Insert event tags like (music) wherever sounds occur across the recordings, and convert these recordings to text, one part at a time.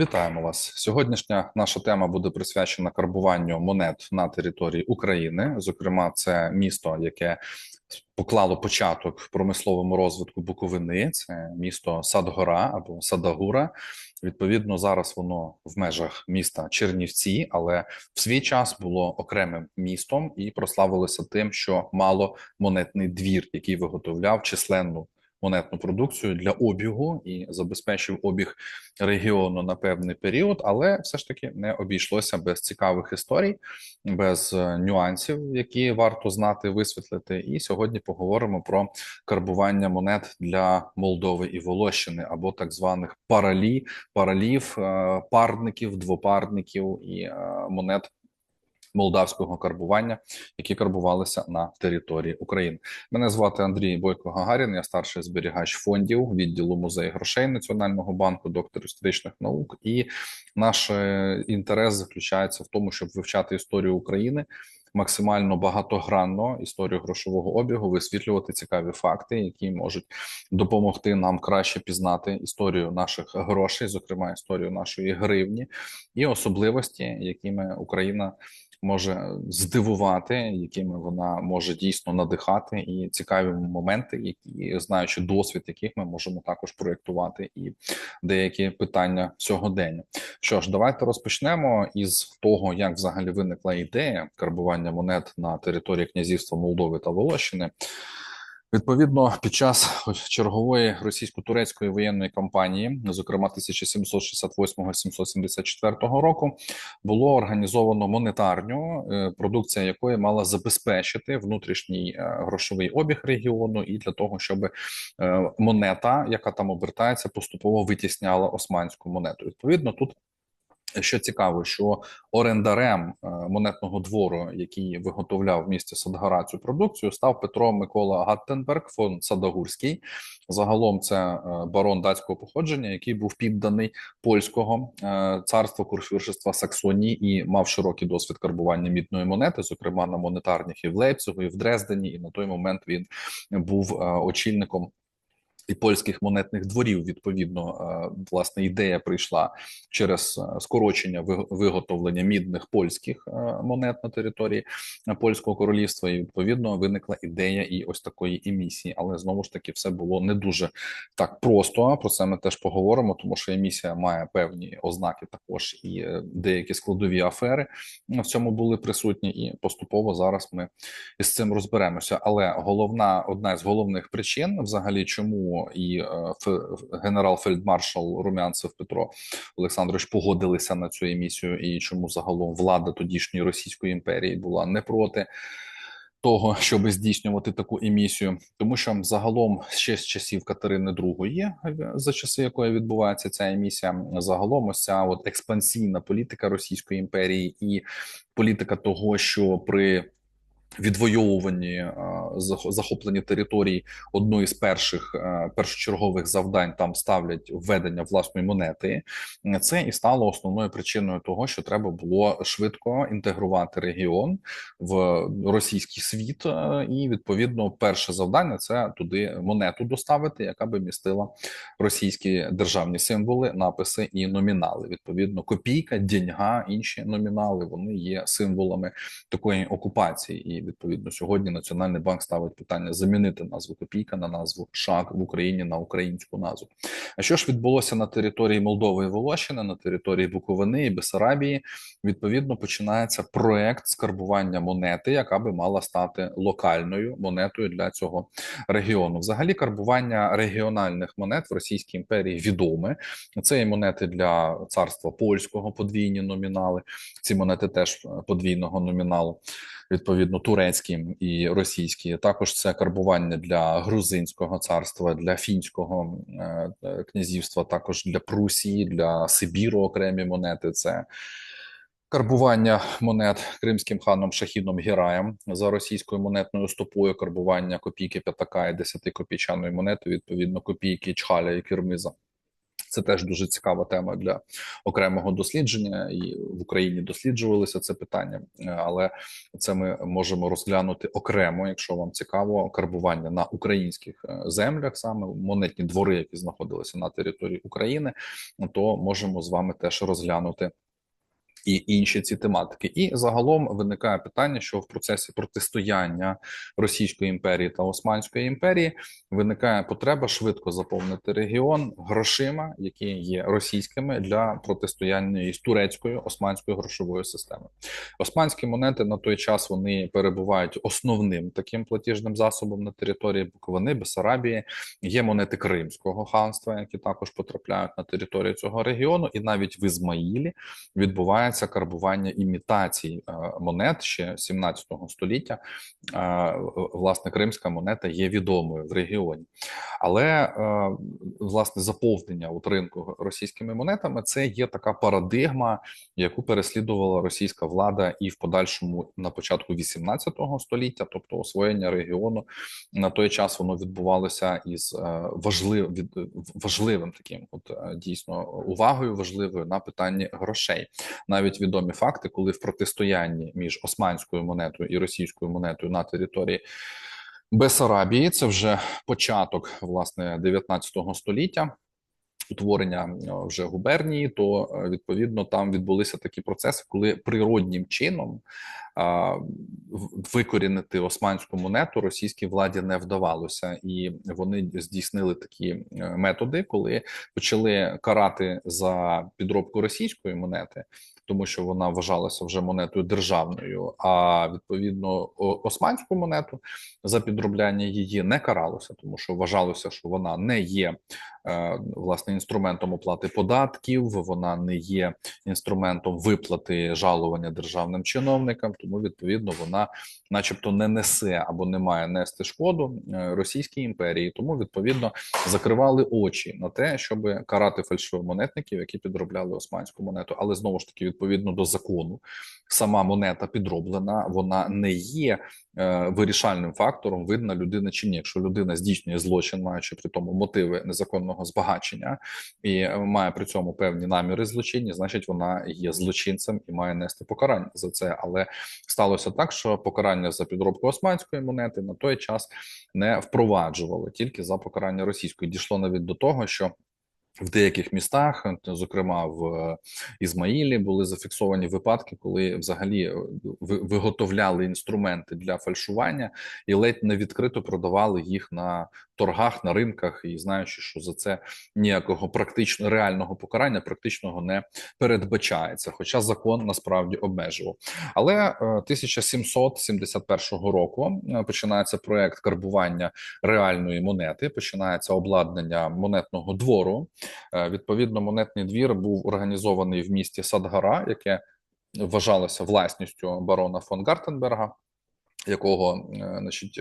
Вітаємо вас. Сьогоднішня наша тема буде присвячена карбуванню монет на території України. Зокрема, це місто, яке поклало початок промисловому розвитку Буковини. Це місто Садгора або Садагура. Відповідно, зараз воно в межах міста Чернівці, але в свій час було окремим містом і прославилося тим, що мало монетний двір, який виготовляв численну монетну продукцію для обігу і забезпечив обіг регіону на певний період, але все ж таки не обійшлося без цікавих історій, без е, нюансів, які варто знати, висвітлити. І сьогодні поговоримо про карбування монет для Молдови і Волощини або так званих паралі, паралів, е, парників, двопарників і е, монет молдавського карбування, які карбувалися на території України. Мене звати Андрій Бойко Гагарін. Я старший зберігач фондів відділу музею грошей Національного банку, доктор історичних наук. І наш е, інтерес заключається в тому, щоб вивчати історію України. Максимально багатогранно історію грошового обігу висвітлювати цікаві факти, які можуть допомогти нам краще пізнати історію наших грошей, зокрема історію нашої гривні, і особливості, якими Україна може здивувати, якими вона може дійсно надихати, і цікаві моменти, які знаючи досвід, яких ми можемо також проєктувати, і деякі питання сьогодення. Що ж, давайте розпочнемо із того, як взагалі виникла ідея карбування монет на території князівства Молдови та Волощини. Відповідно, під час чергової російсько-турецької воєнної кампанії, зокрема 1768-774 року, було організовано монетарню, е, продукція якої мала забезпечити внутрішній е, грошовий обіг регіону, і для того, щоб е, монета, яка там обертається, поступово витісняла османську монету. Відповідно, тут що цікаво, що орендарем е, монетного двору, який виготовляв в місті Садгара цю продукцію, став Петро Микола Гаттенберг фон Садагурський. Загалом це е, барон датського походження, який був підданий польського е, царства курфюршества Саксонії і мав широкий досвід карбування мідної монети, зокрема на монетарніх і в Лейпцигу, і в Дрездені. І на той момент він був очільником і польських монетних дворів. Відповідно, е, власне ідея прийшла через е, скорочення виготовлення мідних польських е, монет на території польського королівства. І відповідно виникла ідея і ось такої емісії. Але знову ж таки, все було не дуже так просто. Про це ми теж поговоримо, тому що емісія має певні ознаки, також і деякі складові афери в цьому були присутні, і поступово зараз ми із цим розберемося. Але головна одна з головних причин, взагалі, чому і е, генерал-фельдмаршал Румянцев Петро Олександрович погодилися на цю емісію, і чому загалом влада тодішньої Російської імперії була не проти. Того, щоб здійснювати таку емісію, тому що загалом ще з часів Катерини II, за часи якої відбувається ця емісія, загалом ось ця от експансійна політика Російської імперії і політика того, що при відвоювані е, захоплені території одної з перших е, першочергових завдань там ставлять введення власної монети. Це і стало основною причиною того, що треба було швидко інтегрувати регіон в російський світ, е, і відповідно перше завдання це туди монету доставити, яка би містила російські державні символи, написи і номінали. Відповідно, копійка, діньга, інші номінали вони є символами такої окупації і відповідно сьогодні Національний банк ставить питання замінити назву копійка на назву шаг в Україні на українську назву. А що ж відбулося на території Молдови і Волощини, на території Буковини і Бесарабії? Відповідно, починається проект скарбування монети, яка би мала стати локальною монетою для цього регіону. Взагалі, карбування регіональних монет в Російській імперії відоме. Це і монети для царства польського подвійні номінали. Ці монети теж подвійного номіналу відповідно турецькі і російські. Також це карбування для грузинського царства, для фінського е, князівства, також для Прусії, для Сибіру окремі монети. Це Карбування монет кримським ханом Шахідом Гіраєм за російською монетною стопою, карбування копійки п'ятака і десятикопійчаної монети, відповідно копійки Чхаля і Кирмиза Це теж дуже цікава тема для окремого дослідження, і в Україні досліджувалися це питання, е, але це ми можемо розглянути окремо, якщо вам цікаво, карбування на українських е, землях, саме монетні двори, які знаходилися на території України, то можемо з вами теж розглянути і інші ці тематики, і загалом виникає питання, що в процесі протистояння Російської імперії та Османської імперії виникає потреба швидко заповнити регіон грошима, які є російськими для протистояння із турецькою османською грошовою системою. Османські монети на той час вони перебувають основним таким платіжним засобом на території Буковини, Бесарабії. Є монети Кримського ханства, які також потрапляють на територію цього регіону, і навіть в Ізмаїлі відбувається відбувається карбування імітацій е, монет ще 17 століття. Е, власне, кримська монета є відомою в регіоні, але е, власне заповнення от ринку російськими монетами це є така парадигма, яку переслідувала російська влада і в подальшому на початку 18 століття, тобто освоєння регіону на той час воно відбувалося із важлив, важливим таким, от дійсно увагою важливою на питанні грошей. На навіть відомі факти, коли в протистоянні між османською монетою і російською монетою на території Бесарабії, це вже початок власне 19 століття. Утворення вже губернії, то відповідно там відбулися такі процеси, коли природнім чином викорінити османську монету російській владі не вдавалося, і вони здійснили такі е, методи, коли почали карати за підробку російської монети, тому що вона вважалася вже монетою державною. А відповідно османську монету за підробляння її не каралося, тому що вважалося, що вона не є власне інструментом оплати податків, вона не є інструментом виплати жалування державним чиновникам тому відповідно вона, начебто, не несе або не має нести шкоду е, Російській імперії. Тому відповідно закривали очі на те, щоб карати фальшивомонетників, які підробляли османську монету. Але знову ж таки, відповідно до закону, сама монета підроблена, вона не є е, вирішальним фактором, видна людина чи ні. Якщо людина здійснює злочин, маючи при тому мотиви незаконного збагачення і має при цьому певні наміри злочинні, значить вона є злочинцем і має нести покарання за це. Але сталося так, що покарання за підробку османської монети на той час не впроваджували тільки за покарання російської. Дійшло навіть до того, що в деяких містах, зокрема в Ізмаїлі, були зафіксовані випадки, коли взагалі е, виготовляли інструменти для фальшування і ледь не відкрито продавали їх на торгах, на ринках, і знаючи, що за це ніякого практично реального покарання практичного не передбачається. Хоча закон насправді обмежував. Але 1771 е, року е, починається проект карбування реальної монети. Починається обладнання монетного двору. Е, відповідно, монетний двір був організований в місті Садгара, яке вважалося власністю барона фон Гартенберга. Якого значить,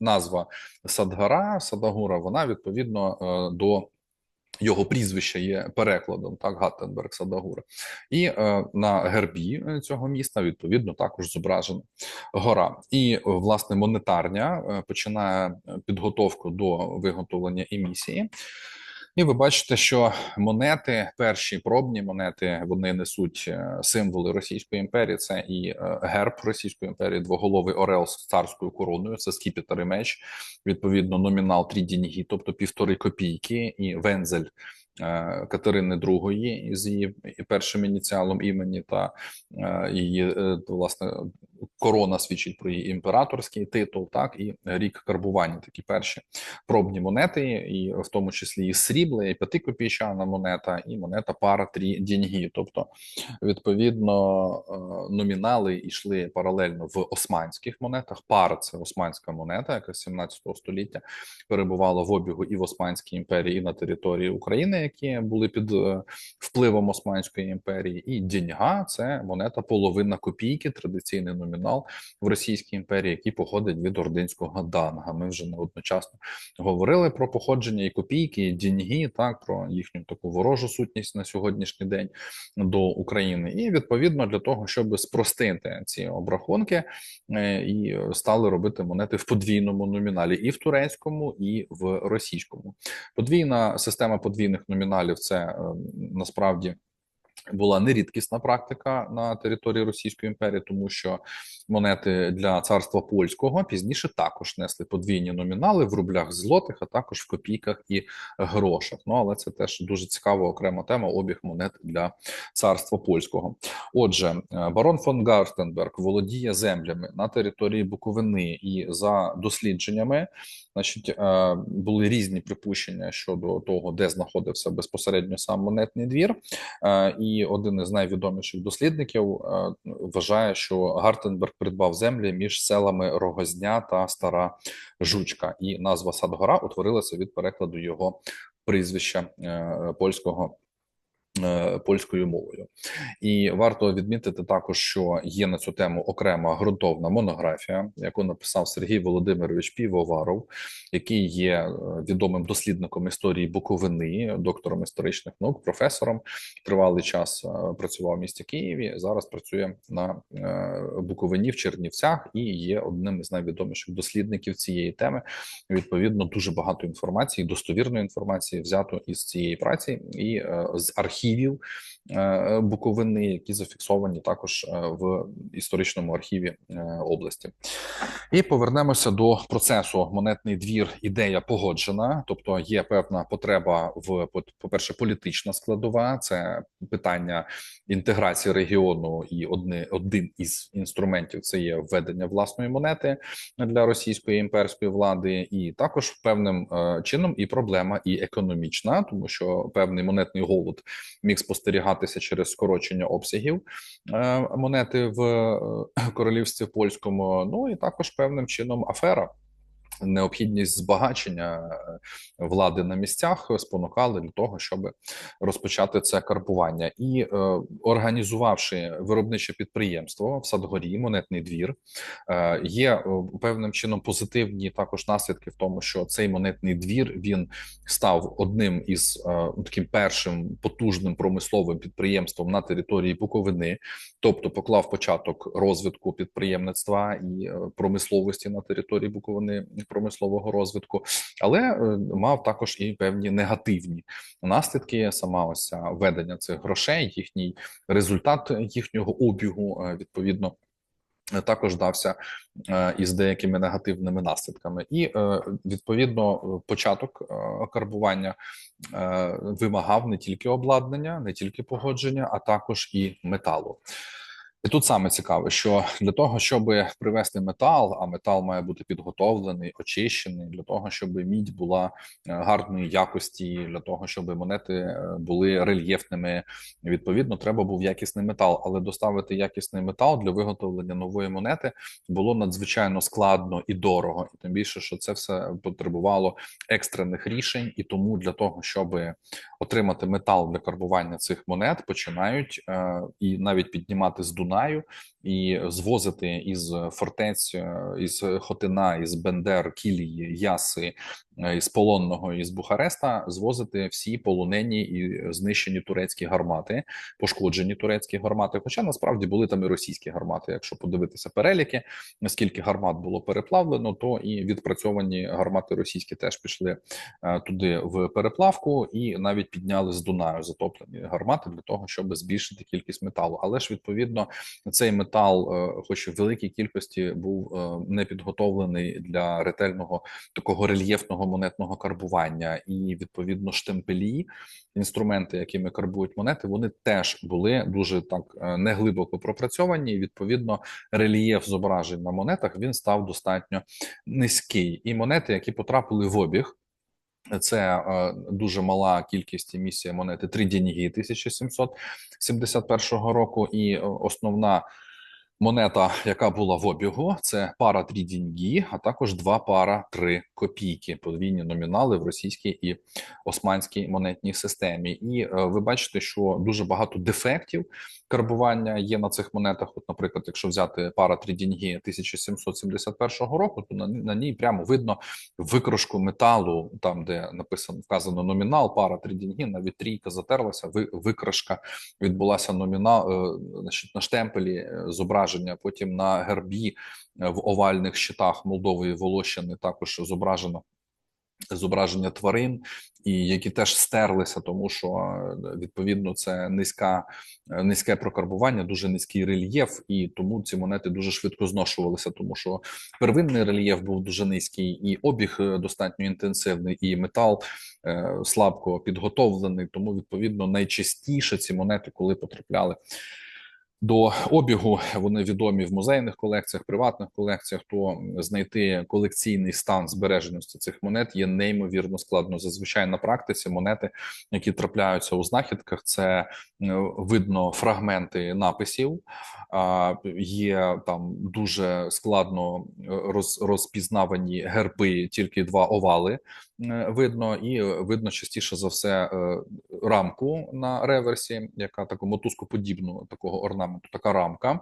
назва Садгара Садагура, вона відповідно до його прізвище є перекладом, так Гаттенберг Садагура, і е, на гербі цього міста відповідно також зображена гора. І власне монетарня починає підготовку до виготовлення емісії. І ви бачите, що монети, перші пробні монети, вони несуть е, символи Російської імперії. Це і е, герб Російської імперії, двоголовий орел з царською короною. Це скіпетр і меч, відповідно, номінал три діньгі, тобто півтори копійки, і вензель Е, Катерини II з її першим ініціалом імені та її власне корона свідчить про її імператорський титул, так і рік карбування. Такі перші пробні монети, і в тому числі і срібла, і п'ятикопійчана монета, і монета пара трі діньгі. Тобто, відповідно, номінали йшли паралельно в османських монетах. Пара це османська монета, яка з 17 століття перебувала в обігу і в Османській імперії, і на території України які були під е, впливом Османської імперії, і діньга це монета половина копійки, традиційний номінал номінал в Російській імперії, який походить від ординського данга. Ми вже неодночасно говорили про походження і копійки, і діньги, так про їхню таку ворожу сутність на сьогоднішній день до України. І відповідно для того, щоб спростити ці обрахунки, е, і стали робити монети в подвійному номіналі, і в турецькому, і в російському. Подвійна система подвійних номіналів це е, насправді була нерідкісна практика на території Російської імперії, тому що монети для царства польського пізніше також несли подвійні номінали в рублях злотих, а також в копійках і грошах. Ну але це теж дуже цікава окрема тема обіг монет для царства польського. Отже, е, барон фон Гартенберг володіє землями на території Буковини, і за дослідженнями, значить, е, були різні припущення щодо того, де знаходився безпосередньо сам монетний двір. Е, і один із найвідоміших дослідників вважає, що Гартенберг придбав землі між селами Рогозня та Стара Жучка, і назва Садгора утворилася від перекладу його прізвища е, польського. Е, польською мовою, і варто відмітити також, що є на цю тему окрема ґрунтовна монографія, яку написав Сергій Володимирович Півоваров, який є е, відомим дослідником історії Буковини, доктором історичних наук, професором. Тривалий час е, працював в місті Києві. Зараз працює на Буковині в Чернівцях і є одним із найвідоміших дослідників цієї теми. Відповідно, дуже багато інформації, достовірної інформації взято із цієї праці і з архівів архівів е, Буковини, які зафіксовані також е, в історичному архіві е, області. І повернемося до процесу монетний двір. Ідея погоджена, тобто є певна потреба в по перше, політична складова, це питання інтеграції регіону, і одне один із інструментів це є введення власної монети для російської імперської влади, і також певним чином і проблема і економічна, тому що певний монетний голод міг спостерігатися через скорочення обсягів е, монети в е, королівстві польському. Ну і також певним чином афера необхідність збагачення е, влади на місцях спонукали для того, щоб розпочати це карбування, і е, організувавши виробниче підприємство в Садгорі, монетний двір, е, є е, певним чином позитивні також наслідки в тому, що цей монетний двір він став одним із е, таким першим потужним промисловим підприємством на території Буковини, тобто поклав початок розвитку підприємництва і е, промисловості на території Буковини промислового розвитку, але е, мав також і певні негативні наслідки. Сама ось ведення цих грошей, їхній результат їхнього обігу е, відповідно. Також дався е, із деякими негативними наслідками, і відповідно початок карбування вимагав не тільки обладнання, не тільки погодження, а також і металу. І тут саме цікаве, що для того, щоб привести метал, а метал має бути підготовлений, очищений, для того, щоб мідь була е, гарної якості, для того, щоб монети е, були рельєфними. Відповідно, треба був якісний метал, але доставити якісний метал для виготовлення нової монети було надзвичайно складно і дорого, і тим більше, що це все потребувало екстрених рішень, і тому для того, щоб отримати метал для карбування цих монет, починають е, і навіть піднімати з Дуна. Дунаю і звозити із фортець, із Хотина, із Бендер, Кілії, Яси, із Полонного із Бухареста звозити всі полонені і знищені турецькі гармати, пошкоджені турецькі гармати. Хоча насправді були там і російські гармати. Якщо подивитися переліки, наскільки гармат було переплавлено, то і відпрацьовані гармати російські теж пішли е, туди в переплавку і навіть підняли з Дунаю затоплені гармати для того, щоб збільшити кількість металу. Але ж відповідно цей метал, е, хоч в великій кількості, був е, не підготовлений для ретельного такого рельєфного монетного карбування, і відповідно штемпелі, інструменти, якими карбують монети, вони теж були дуже так е, неглибоко пропрацьовані. і, Відповідно, рельєф зображень на монетах він став достатньо низький, і монети, які потрапили в обіг. Це е, дуже мала кількість емісії монети 3 деньги 1771 року, і основна Монета, яка була в обігу, це пара 3 деньги, а також два пара 3 копійки, подвійні номінали в російській і османській монетній системі. І е, ви бачите, що дуже багато дефектів карбування є на цих монетах. От, наприклад, якщо взяти пара 3 деньги 1771 року, то на, на ній прямо видно викрошку металу, там де написано вказано номінал, пара 3 деньги, навіть трійка затерлася. Ви, викрошка відбулася номінал е, значить, на штемпелі е, зображення зображення. Потім на гербі е, в овальних щитах Молдови і Волощини також зображено. Зображення тварин, і які теж стерлися, тому що е, відповідно це низька е, низьке прокарбування, дуже низький рельєф, і тому ці монети дуже швидко зношувалися, тому що первинний рельєф був дуже низький, і обіг достатньо інтенсивний, і метал слабко підготовлений. Тому відповідно найчастіше ці монети, коли потрапляли до обігу. Вони відомі в музейних колекціях, приватних колекціях. То знайти колекційний стан збереженості цих монет є неймовірно складно. Зазвичай на практиці монети, які трапляються у знахідках, це видно фрагменти написів. Є там дуже складно роз, розпізнавані герби, тільки два овали видно, і видно частіше за все е, рамку на реверсі, яка таку мотузкоподібну такого орнаменту, така рамка,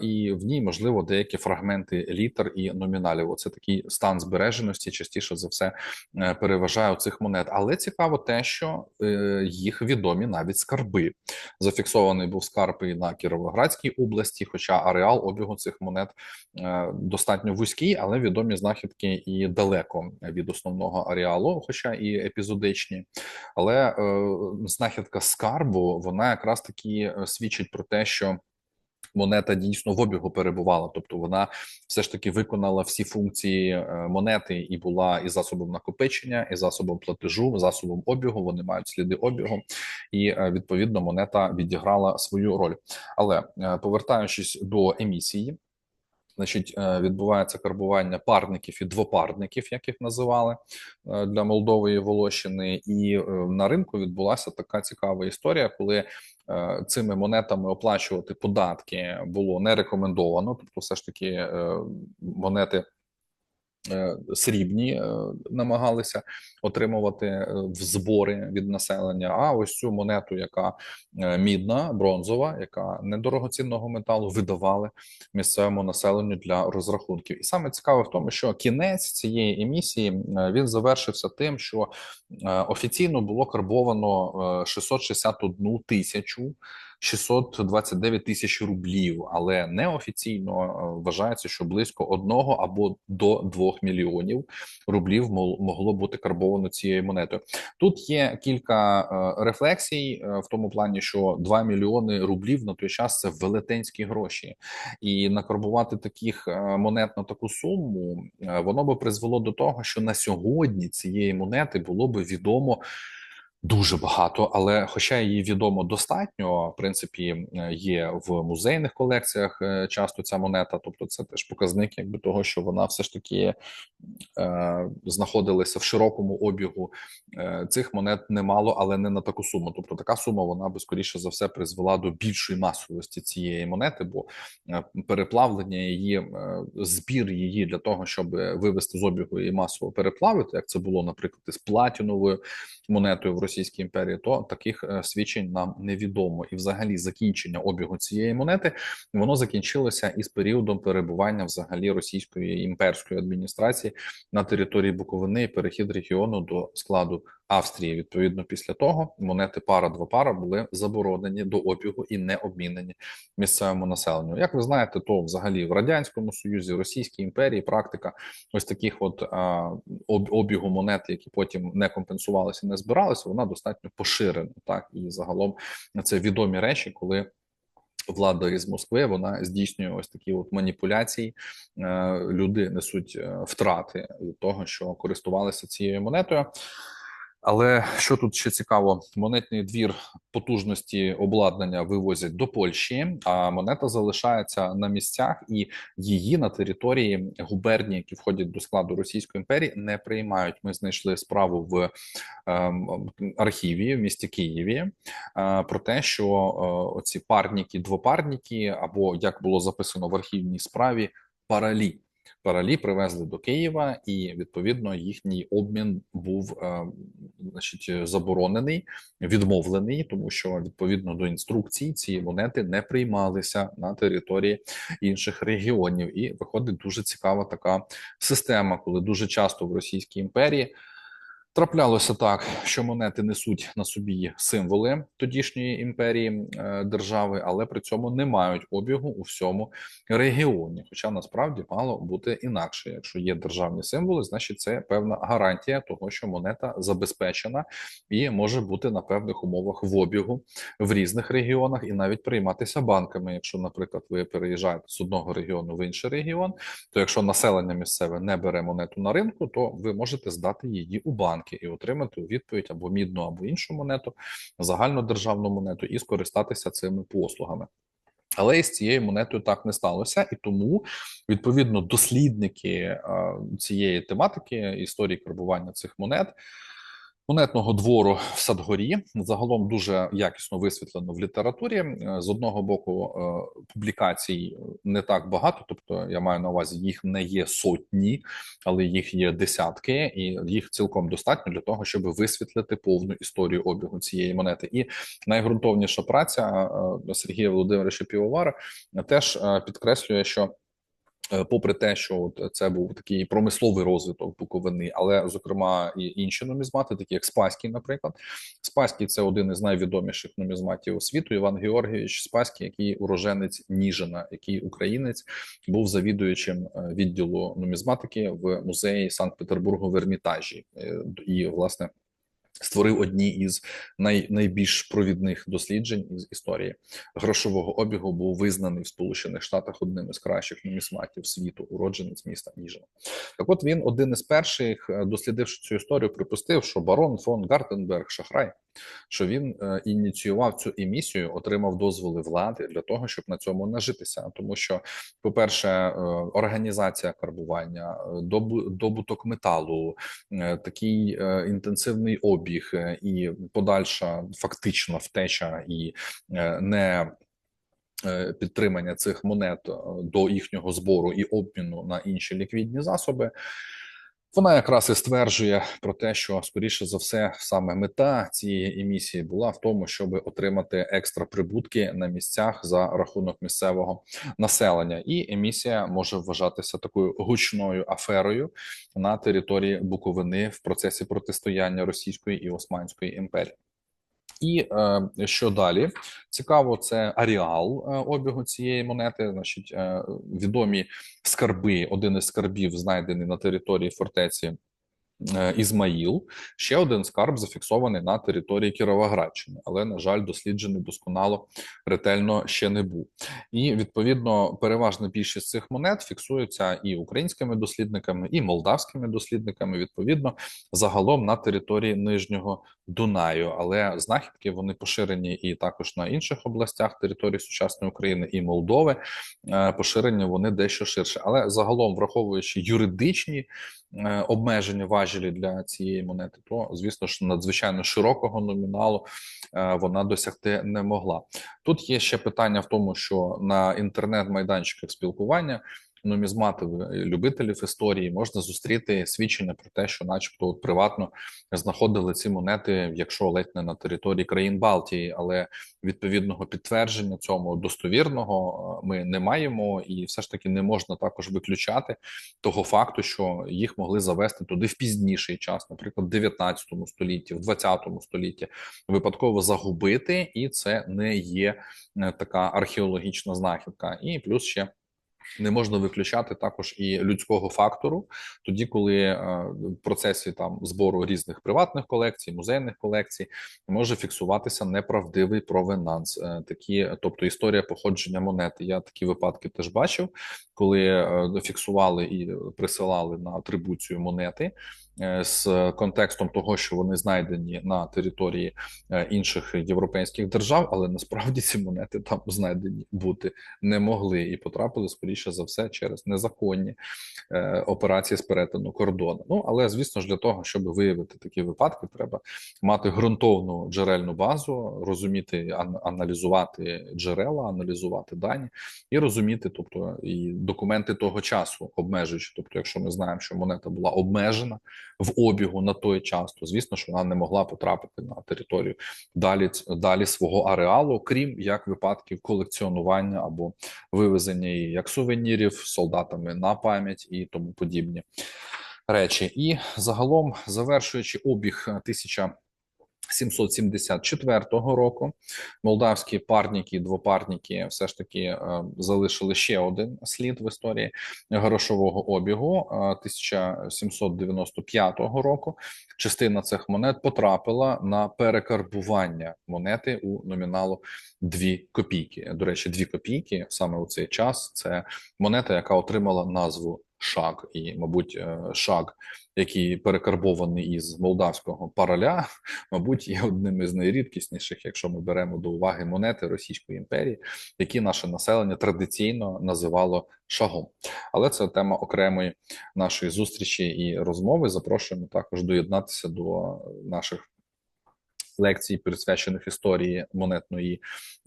і в ній можливо деякі фрагменти літер і номіналів. Оце такий стан збереженості, частіше за все е, переважає у цих монет. Але цікаво те, що е, їх відомі навіть скарби. Зафіксований був скарб і на Кіровоградській області, хоча ареал обігу цих монет достатньо вузький, але відомі знахідки і далеко від основного ареалу, хоча і епізодичні, але е, знахідка скарбу вона якраз таки е, свідчить про те, що. Монета дійсно в обігу перебувала, тобто вона все ж таки виконала всі функції е, монети і була і засобом накопичення, і засобом платежу, засобом обігу. Вони мають сліди обігу, і е, відповідно монета відіграла свою роль. Але повертаючись до емісії, Значить, е, відбувається карбування парників і двопарників, як їх називали е, для Молдови і Волощини, і е, на ринку відбулася така цікава історія, коли цими монетами оплачувати податки було не рекомендовано, тобто, все ж таки монети. Е, срібні е, намагалися отримувати е, в збори від населення. А ось цю монету, яка мідна, бронзова, яка недорогоцінного металу, видавали місцевому населенню для розрахунків. І саме цікаве в тому, що кінець цієї емісії він завершився тим, що офіційно було карбовано 661 тисячу. 629 тисяч рублів, але неофіційно е, вважається, що близько одного або до двох мільйонів рублів могло бути карбовано цією монетою. Тут є кілька е, рефлексій е, в тому плані, що 2 мільйони рублів на той час це велетенські гроші, і накарбувати таких монет на таку суму воно би призвело до того, що на сьогодні цієї монети було би відомо. Дуже багато, але, хоча її відомо достатньо, в принципі, е, є в музейних колекціях е, часто ця монета, тобто це теж показник, якби того, що вона все ж таки е, знаходилася в широкому обігу е, цих монет немало, але не на таку суму. Тобто, така сума вона би скоріше за все призвела до більшої масовості цієї монети, бо е, переплавлення її, е, збір її для того, щоб вивести з обігу і масово переплавити, як це було, наприклад, із платіновою монетою в Російській імперії, то таких е, свідчень нам невідомо. І, взагалі, закінчення обігу цієї монети воно закінчилося із періодом перебування взагалі російської імперської адміністрації на території Буковини і перехід регіону до складу Австрії. Відповідно, після того монети пара два пара були заборонені до обігу і не обмінені місцевому населенню. Як ви знаєте, то взагалі в радянському союзі, Російській імперії практика ось таких от а, обігу монет, які потім не компенсувалися, не збиралися, вона достатньо поширена. Так і загалом це відомі речі, коли. Влада із Москви вона здійснює ось такі от маніпуляції. Е, люди несуть е, втрати від того, що користувалися цією монетою. Але що тут ще цікаво, монетний двір потужності обладнання вивозять до Польщі, а монета залишається на місцях, і її на території губернії, які входять до складу Російської імперії, не приймають. Ми знайшли справу в ем, архіві в місті Києві е, про те, що е, оці парніки, двопарніки, або як було записано в архівній справі, паралі. Паралі привезли до Києва, і відповідно їхній обмін був е, значить заборонений, відмовлений, тому що відповідно до інструкцій ці монети не приймалися на території інших регіонів. І виходить дуже цікава така система, коли дуже часто в Російській імперії. Траплялося так, що монети несуть на собі символи тодішньої імперії е, держави, але при цьому не мають обігу у всьому регіоні. Хоча насправді мало бути інакше. Якщо є державні символи, значить це певна гарантія того, що монета забезпечена і може бути на певних умовах в обігу в різних регіонах, і навіть прийматися банками. Якщо, наприклад, ви переїжджаєте з одного регіону в інший регіон, то якщо населення місцеве не бере монету на ринку, то ви можете здати її у банк банки і отримати у відповідь або мідну, або іншу монету, загальнодержавну монету, і скористатися цими послугами. Але із цією монетою так не сталося, і тому відповідно дослідники цієї тематики історії карбування цих монет монетного двору в Садгорі загалом дуже якісно висвітлено в літературі. Е, з одного боку е, публікацій не так багато, тобто я маю на увазі, їх не є сотні, але їх є десятки, і їх цілком достатньо для того, щоб висвітлити повну історію обігу цієї монети. І найґрунтовніша праця е, Сергія Володимировича Півовара теж підкреслює, що попри те, що от це був такий промисловий розвиток Буковини, але зокрема і інші нумізмати, такі як Спаський, наприклад, Спаський це один із найвідоміших нумізматів світу. Іван Георгійович Спаський, який уроженець Ніжина, який українець був завідуючим е, відділу нумізматики в музеї Санкт-Петербургу в Ермітажі, е, і власне. Створив одні із най, найбільш провідних досліджень із історії грошового обігу. Був визнаний в Сполучених Штатах одним із кращих нумісматів світу, уродженець міста Ніжина. Так, от він один із перших, е, дослідивши цю історію, припустив, що барон фон Гартенберг Шахрай що він е, ініціював цю емісію, отримав дозволи влади для того, щоб на цьому нажитися. Тому що, по-перше, е, організація карбування, добуток металу, такий інтенсивний обіг і подальша фактична втеча і не Підтримання цих монет до їхнього збору і обміну на інші ліквідні засоби вона якраз і стверджує про те, що скоріше за все саме мета цієї емісії була в тому, щоб отримати екстра прибутки на місцях за рахунок місцевого населення, і емісія може вважатися такою гучною аферою на території Буковини в процесі протистояння Російської і Османської імперії. І е, що далі цікаво, це аріал е, обігу цієї монети. Значить, е, відомі скарби. Один із скарбів знайдений на території фортеці Ізмаїл ще один скарб зафіксований на території Кіровоградщини, але на жаль, досліджений досконало ретельно ще не був. І відповідно переважна більшість цих монет фіксується і українськими дослідниками, і молдавськими дослідниками. Відповідно, загалом на території нижнього Дунаю, але знахідки вони поширені і також на інших областях території сучасної України і Молдови. Е, поширені вони дещо ширше, але загалом, враховуючи юридичні. Е, обмежені важелі для цієї монети, то звісно ж надзвичайно широкого номіналу е, вона досягти не могла. Тут є ще питання в тому, що на інтернет-майданчиках спілкування нумізматів е, любителів історії можна зустріти свідчення про те, що, начебто, от приватно знаходили ці монети, якщо ледь не на території країн Балтії, але відповідного підтвердження цьому достовірного е, ми не маємо, і все ж таки не можна також виключати того факту, що їх могли завести туди в пізніший час, наприклад, в 19 столітті, в 20 столітті, випадково загубити, і це не є е, така археологічна знахідка, і плюс ще. Не можна виключати також і людського фактору, тоді, коли е, в процесі там збору різних приватних колекцій, музейних колекцій може фіксуватися неправдивий провенанс. Е, такі, тобто історія походження монети. Я такі випадки теж бачив, коли е, фіксували і присилали на атрибуцію монети з контекстом того, що вони знайдені на території е, інших європейських держав, але насправді ці монети там знайдені бути не могли і потрапили скоріше за все через незаконні е, операції з перетину кордону. Ну але звісно ж для того, щоб виявити такі випадки, треба мати ґрунтовну джерельну базу, розуміти, аналізувати джерела, аналізувати дані і розуміти, тобто і документи того часу обмежуючи. Тобто, якщо ми знаємо, що монета була обмежена в обігу на той час, то звісно, що вона не могла потрапити на територію далі, далі свого ареалу, крім як випадків колекціонування або вивезення її як сувенірів солдатами на пам'ять і тому подібні речі. І загалом, завершуючи обіг е, 1774 року, молдавські парніки, двопарніки все ж таки е, залишили ще один слід в історії грошового обігу. Е, 1795 року частина цих монет потрапила на перекарбування монети у номіналу 2 копійки. До речі, 2 копійки саме у цей час це монета, яка отримала назву шаг, і, мабуть, е, шаг, який перекарбований із молдавського параля, (laughs) мабуть, є одним із найрідкісніших, якщо ми беремо до уваги монети Російської імперії, які наше населення традиційно називало шагом. Але це тема окремої нашої зустрічі і розмови. Запрошуємо також доєднатися до наших. Лекцій, присвячених історії монетної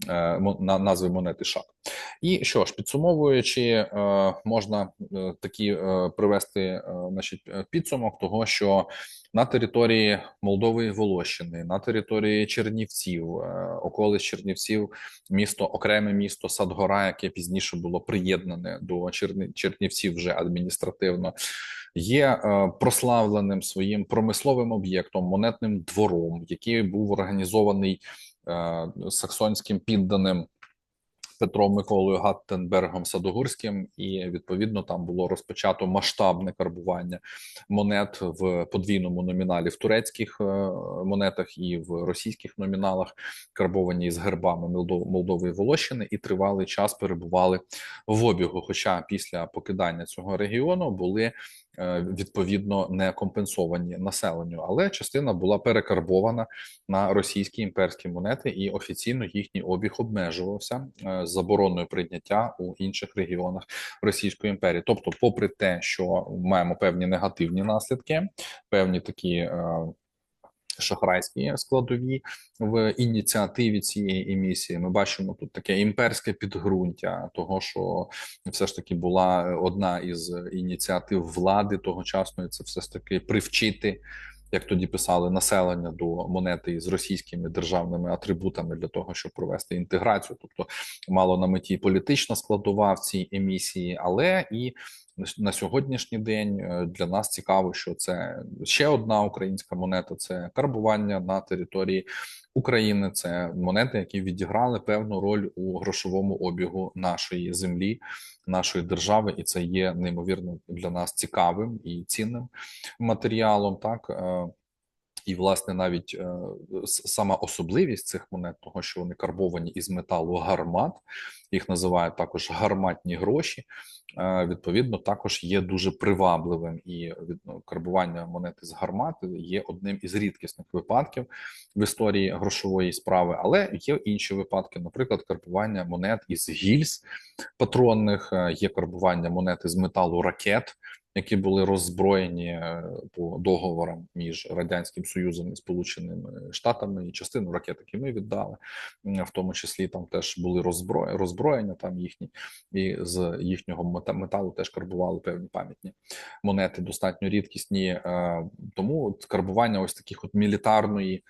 е, назви монети шаг. І що ж, підсумовуючи, е, можна е, такі привести значить, підсумок того, що на території Молдови і Волощини, на території Чернівців, околиць Чернівців, місто, окреме місто Садгора, яке пізніше було приєднане до Чернівців вже адміністративно, є е, прославленим своїм промисловим об'єктом, монетним двором, який був організований е, саксонським підданим. Петром Миколою Гаттенбергом Садогурським, і відповідно там було розпочато масштабне карбування монет в подвійному номіналі в турецьких е, монетах і в російських номіналах, карбовані з гербами Молдов- Молдови і Волощини, і тривалий час перебували в обігу. Хоча після покидання цього регіону були відповідно не компенсовані населенню, але частина була перекарбована на російські імперські монети, і офіційно їхній обіг обмежувався е, з забороною прийняття у інших регіонах Російської імперії. Тобто, попри те, що маємо певні негативні наслідки, певні такі. Шахрайські складові в ініціативі цієї емісії. Ми бачимо тут таке імперське підґрунтя того, що все ж таки була одна із ініціатив влади тогочасної. Це все ж таки привчити як тоді писали, населення до монети з російськими державними атрибутами для того, щоб провести інтеграцію, тобто мало на меті політична складова в цій емісії, але і на сьогоднішній день е, для нас цікаво, що це ще одна українська монета це карбування на території України. Це монети, які відіграли певну роль у грошовому обігу нашої землі, нашої держави, і це є неймовірно для нас цікавим і цінним матеріалом. Так е, і власне навіть е, сама особливість цих монет, того що вони карбовані із металу гармат, їх називають також гарматні гроші. е, Відповідно, також є дуже привабливим, і від карбування монети з гармат є одним із рідкісних випадків в історії грошової справи. Але є інші випадки, наприклад, карбування монет із гільз патронних, е, є карбування монети з металу ракет які були роззброєні е, по договорам між радянським союзом і сполученими штатами, і частину ракет, які ми віддали, в тому числі там теж були роззброєння, роззброєння там їхні, і з їхнього металу теж карбували певні пам'ятні монети, достатньо рідкісні. е, Тому от карбування ось таких от мілітарної.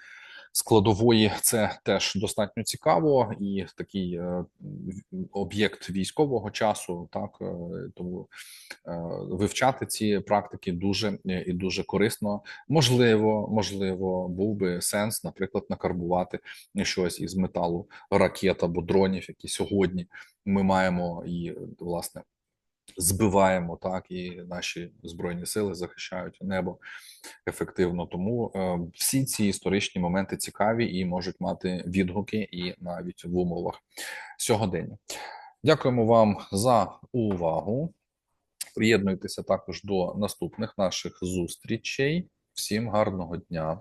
Складової це теж достатньо цікаво, і такий е, об'єкт військового часу, так е, тому е, вивчати ці практики дуже і дуже корисно. Можливо, можливо, був би сенс, наприклад, накарбувати щось із металу ракет або дронів, які сьогодні ми маємо і власне. Збиваємо так, і наші збройні сили захищають небо ефективно. Тому е, всі ці історичні моменти цікаві і можуть мати відгуки і навіть в умовах сьогодення. Дякуємо вам за увагу. Приєднуйтеся також до наступних наших зустрічей. Всім гарного дня.